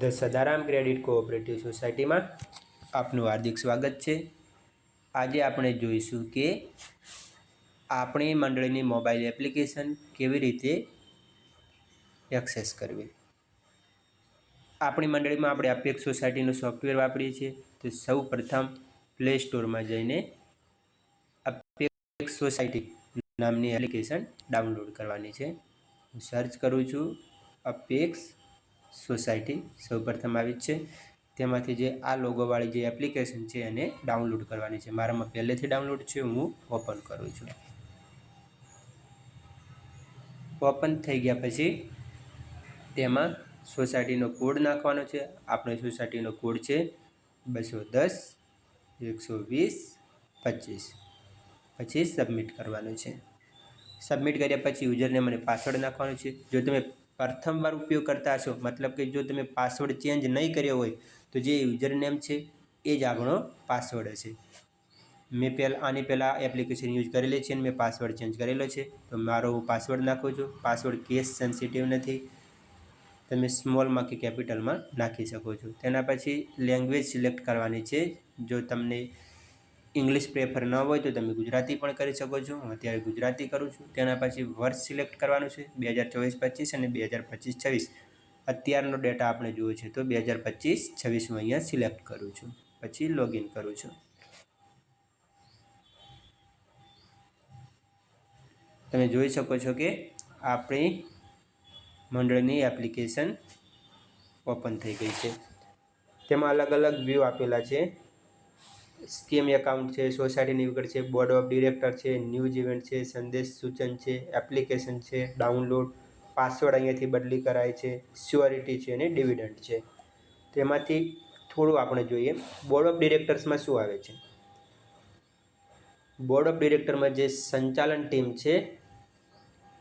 The Sadaram credit cooperative સોસાયટીમાં આપનું હાર્દિક સ્વાગત છે. આજે આપણે જોઈશું કે આપણી મંડળીની મોબાઈલ એપ્લિકેશન કેવી રીતે એક્સેસ કરવી. આપણી મંડળીમાં આપણે અપેક્ષ સોસાયટીનું સોફ્ટવેર વાપરીએ છીએ. તો સૌ પ્રથમ પ્લે સ્ટોરમાં જઈને અપેક્ષ સોસાયટી નામની એપ્લિકેશન ડાઉનલોડ કરવાની છે. હું સર્ચ કરું છું અપેક્ષ સોસાયટી સૌપ્રથમ આવી જ છે. તેમાંથી જે આ લોગોવાળી જે એપ્લિકેશન છે એને ડાઉનલોડ કરવાની છે. મારામાં પહેલેથી ડાઉનલોડ છે, હું ઓપન કરું છું. ઓપન થઈ ગયા પછી તેમાં સોસાયટીનો કોડ નાખવાનો છે. આપણો સોસાયટીનો કોડ છે બસો દસ, એકસો વીસ, પચીસ. પછી સબમિટ કરવાનું છે. સબમિટ કર્યા પછી યુઝરને મને પાસવર્ડ નાખવાનો છે. જો તમે પ્રથમવાર ઉપયોગ કરતા હશો. મતલબ કે જો તમે પાસવર્ડ ચેન્જ નહીં કર્યો હોય, તો જે યુઝર નેમ છે, એ જ આપણો પાસવર્ડ હશે. મેં પહેલાં, આની પહેલાં એપ્લિકેશન યુઝ કરેલી છે અને મેં પાસવર્ડ ચેન્જ કરેલો છે. તો મારો હું પાસવર્ડ નાખું છું. પાસવર્ડ કેસ સેન્સિટિવ નથી. તમે સ્મોલમાં કે કેપિટલમાં નાખી શકો છો. તેના પછી લેંગ્વેજ સિલેક્ટ કરવાની છે. જો તમને ઇંગ્લિશ પ્રેફર ન હોય તો તમે ગુજરાતી પણ કરી શકો છો. હું અત્યારે ગુજરાતી કરું છું. તેના પછી વર્ષ સિલેક્ટ કરવાનું છે. બે હજાર ચોવીસ પચીસ અને બે હજાર પચીસ છવ્વીસ. અત્યારનો ડેટા આપણે જોયો છે તો બે હજાર પચીસ છવ્વીસ હું અહીંયા સિલેક્ટ કરું છું. પછી લોગિન કરું છું. તમે જોઈ શકો છો કે આપણી મંડળની એપ્લિકેશન ઓપન થઈ ગઈ છે. તેમાં અલગ અલગ વ્યૂ આપેલા છે. સ્કીમ એકાઉન્ટ છે, સોસાયટીની વિગત છે બોર્ડ ઓફ ડિરેક્ટર છે ન્યૂઝ ઇવેન્ટ છે, સંદેશ સૂચન છે એપ્લિકેશન છે ડાઉનલોડ પાસવર્ડ અહીંયાથી બદલી કરાય છે સ્યોરિટી છે અને ડિવિડન્ડ છે. તેમાંથી થોડું આપણે જોઈએ બોર્ડ ઓફ ડિરેક્ટર્સમાં શું આવે છે? બોર્ડ ઓફ ડિરેક્ટરમાં જે સંચાલન ટીમ છે,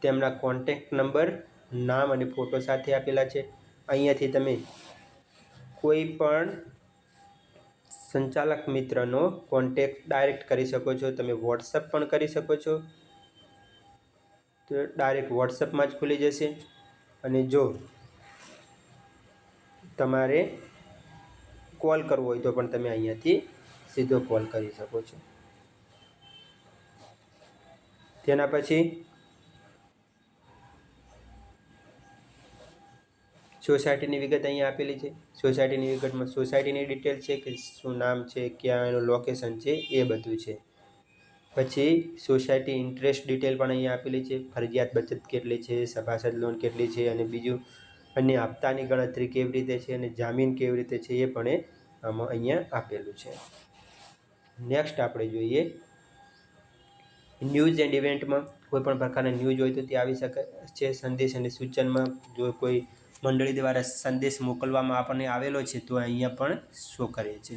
તેમના કોન્ટેક્ટ નંબર નામ અને ફોટો સાથે આપેલા છે. અહીંયાથી તમે કોઈ પણ સંચાલક મિત્રનો કોન્ટેક્ટ ડાયરેક્ટ કરી શકો છો. તમે વોટ્સઅપ પણ કરી શકો છો. તો ડાયરેક્ટ વોટ્સઅપમાં જ ખુલી જશે. અને જો તમારે કોલ કરવો હોય તો પણ તમે અહીંયાથી સીધો કોલ કરી શકો છો. તેના પછી સોસાયટીની વિગત અહીંયા આપેલી છે. સોસાયટીની વિગતમાં સોસાયટીની ડિટેલ છે કે શું નામ છે, ક્યાં એનું લોકેશન છે, એ બધું છે. પછી સોસાયટી ઇન્ટરેસ્ટ ડિટેલ પણ અહીંયા આપેલી છે. ફરજિયાત બચત કેટલી છે, સભાસદ લોન કેટલી છે અને બીજું અન્ય હપ્તાની ગણતરી કેવી રીતે છે અને જામીન કેવી રીતે છે એ પણ આમાં અહીંયા આપેલું છે. નેક્સ્ટ આપણે જોઈએ ન્યૂઝ એન્ડ ઇવેન્ટમાં કોઈ પણ પ્રકારના ન્યૂઝ હોય તો તે આવી શકે છે. સંદેશ અને સૂચનમાં જો કોઈ મંડળી દ્વારા સંદેશ મોકલવામાં આપણને આવેલો છે, તો અહીંયા પણ શો કરે છે.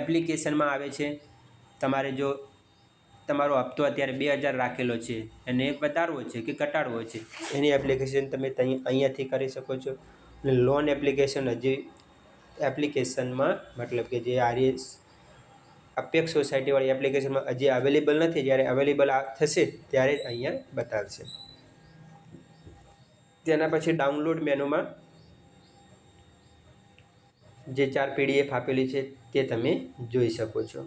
એપ્લિકેશનમાં આવે છે, તમારે જો તમારો હપ્તો અત્યારે બે હજાર રાખેલો છે અને વધારવો છે કે ઘટાડવો છે? એની એપ્લિકેશન તમે અહીંયાથી કરી શકો છો. અને લોન એપ્લિકેશન હજી એપ્લિકેશનમાં મતલબ કે જે આરએસ અપેક્ષ સોસાયટીવાળી એપ્લિકેશનમાં હજી અવેલેબલ નથી, જ્યારે અવેલેબલ થશે, ત્યારે અહીંયા બતાવશે. તેના પછી ડાઉનલોડ મેનુમાં જે ચાર પીડીએફ આપેલી છે તે તમે જોઈ શકો છો.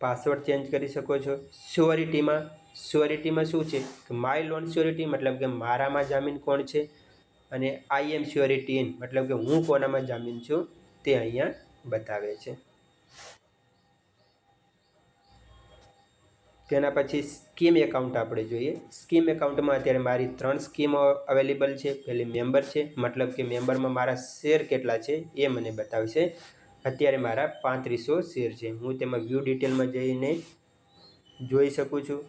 પાસવર્ડ ચેન્જ કરી શકો છો. સ્યોરિટીમાં સ્યોરિટીમાં શું છે? કે માય લોન સ્યોરિટી મતલબ કે મારામાં જામીન કોણ છે? અને આઈ એમ સ્યોરિટી મતલબ કે હું કોનામાં જામીન છું તે અહીંયા બતાવે છે. તેના પછી સ્કીમ એકાઉન્ટ આપણે જોઈએ. સ્કીમ એકાઉન્ટમાં અત્યારે મારી ત્રણ સ્કીમ અવેલેબલ છે. પહેલી મેમ્બર છે. મતલબ કે મેમ્બરમાં મારા શેર કેટલા છે એ મને બતાવશે. અત્યારે મારા પાંત્રીસો શેર છે. હું તેમાં વ્યૂ ડિટેલમાં જઈને જોઈ શકું છું.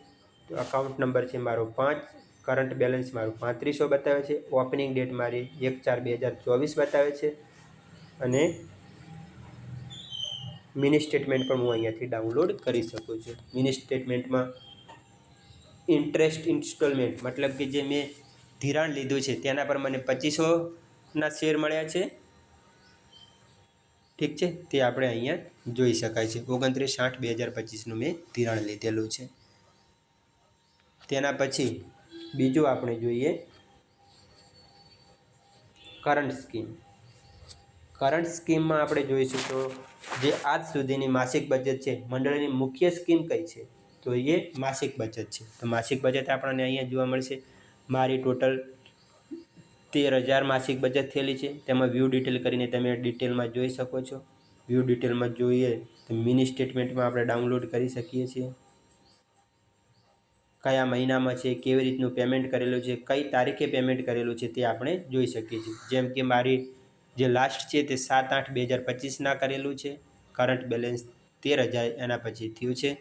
તો અકાઉન્ટ નંબર છે મારો પાંચ. કરંટ બેલેન્સ મારું પાંત્રીસો બતાવે છે. ઓપનિંગ ડેટ મારી એક ચાર બે હજાર ચોવીસ બતાવે છે. અને મિની સ્ટેટમેન્ટ પણ હું અહીંયાથી ડાઉનલોડ કરી શકું છું. મિની સ્ટેટમેન્ટમાં ઇન્ટરેસ્ટ ઇન્સ્ટોલમેન્ટ, મતલબ કે જે મેં ધિરાણ લીધું છે, તેના પર મને પચીસોના શેર મળ્યા છે. ઠીક છે? તે આપણે અહીંયા જોઈ શકાય છે. ઓગણત્રીસ આઠ બે હજાર પચીસનું મેં ધિરાણ લીધેલું છે. તેના પછી બીજું આપણે જોઈએ કરંટ સ્કીમ કરંટ સ્કીમમાં આપણે જોઈશું તો જે આજ સુધીની માસિક બચત છે, મંડળીની મુખ્ય સ્કીમ કઈ છે? તો એ માસિક બચત છે. તો માસિક બચત આપણને અહીંયા જોવા મળશે. મારી ટોટલ તેર હજાર માસિક બચત થયેલી છે. તેમાં વ્યૂ ડિટેલ કરીને તમે ડિટેલમાં જોઈ શકો છો. વ્યૂ ડિટેલમાં જોઈએ તો મિની સ્ટેટમેન્ટમાં આપણે ડાઉનલોડ કરી શકીએ છીએ. કયા મહિનામાં છે, કેવી રીતનું પેમેન્ટ કરેલું છે, કઈ તારીખે પેમેન્ટ કરેલું છે તે આપણે જોઈ શકીએ છીએ. જેમ કે મારી જે લાસ્ટ છે તે સાત આઠ બે હજાર પચીસના કરેલું છે. કરંટ બેલેન્સ તેર હજાર એના પછી થયું છે.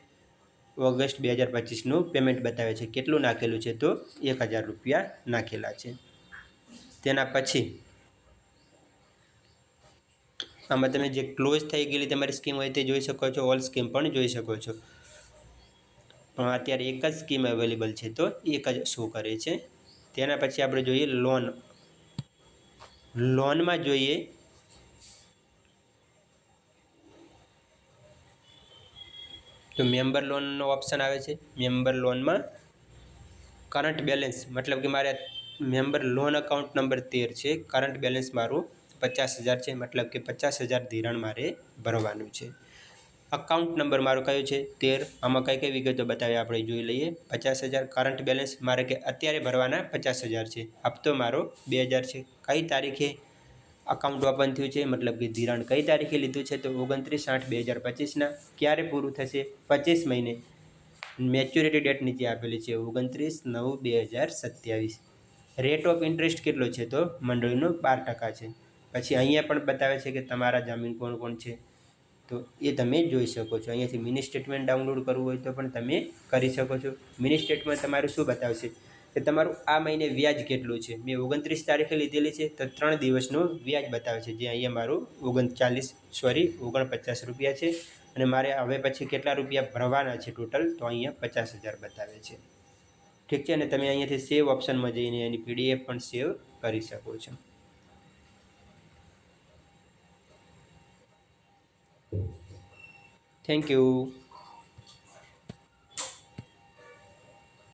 ઓગસ્ટ બે હજાર પચીસનું પેમેન્ટ બતાવે છે. કેટલું નાખેલું છે તો એક હજાર રૂપિયા નાખેલા છે. તેના પછી આમાં તમે જે ક્લોઝ થઈ ગયેલી તમારી સ્કીમ હોય તે જોઈ શકો છો. ઓલ સ્કીમ પણ જોઈ શકો છો. પણ અત્યારે એક જ સ્કીમ અવેલેબલ છે તો એક જ શો કરે છે. તેના પછી આપણે જોઈએ લોન લોનમાં જોઈએ. તો મેમ્બર લોનનો ઓપ્શન આવે છે. મેમ્બર લોનમાં કરંટ બેલેન્સ મતલબ કે મારે મેમ્બર લોન અકાઉન્ટ નંબર તેર છે. કરંટ બેલેન્સ મારું પચાસ હજાર છે. મતલબ કે પચાસ હજાર ધિરાણ મારે ભરવાનું છે. અકાઉન્ટ નંબર મારો કયો છે? તેર. આમાં કઈ કઈ વિગતો બતાવી આપણે જોઈ લઈએ. પચાસ હજાર કરંટ બેલેન્સ મારે કે અત્યારે ભરવાના પચાસ હજાર છે. હપ્તો મારો બે હજાર છે. કઈ તારીખે અકાઉન્ટ ઓપન થયું છે? મતલબ કે ધિરાણ કઈ તારીખે લીધું છે? તો ઓગણત્રીસ આઠ બે હજાર પચીસના ક્યારે પૂરું થશે? પચીસ મહિને. મેચ્યોરિટી ડેટ નીચે આપેલી છે. ઓગણત્રીસ નવ બે હજાર સત્યાવીસ. રેટ ઓફ ઇન્ટરેસ્ટ કેટલો છે? તો મંડળીનો બાર ટકા છે. પછી અહીંયા પણ બતાવે છે કે તમારા જામીન કોણ કોણ છે? તો એ તમે જોઈ શકો છો. અહીંયાથી મિની સ્ટેટમેન્ટ ડાઉનલોડ કરવું હોય તો પણ તમે કરી શકો છો. મિની સ્ટેટમેન્ટ તમારું શું બતાવશે? કે તમારું આ મહિને વ્યાજ કેટલું છે? મેં ઓગણત્રીસ તારીખે લીધેલી છે તો ત્રણ દિવસનું વ્યાજ બતાવે છે જે અહીંયા મારું ઓગણચાલીસ સોરી ઓગણપચાસ રૂપિયા છે અને મારે હવે પછી કેટલા રૂપિયા ભરવાના છે ટોટલ તો અહીંયા પચાસ હજાર બતાવે છે. ઠીક છે? અને તમે અહીંયાથી સેવ ઓપ્શનમાં જઈને એની પીડીએફ પણ સેવ કરી શકો છો. Thank you.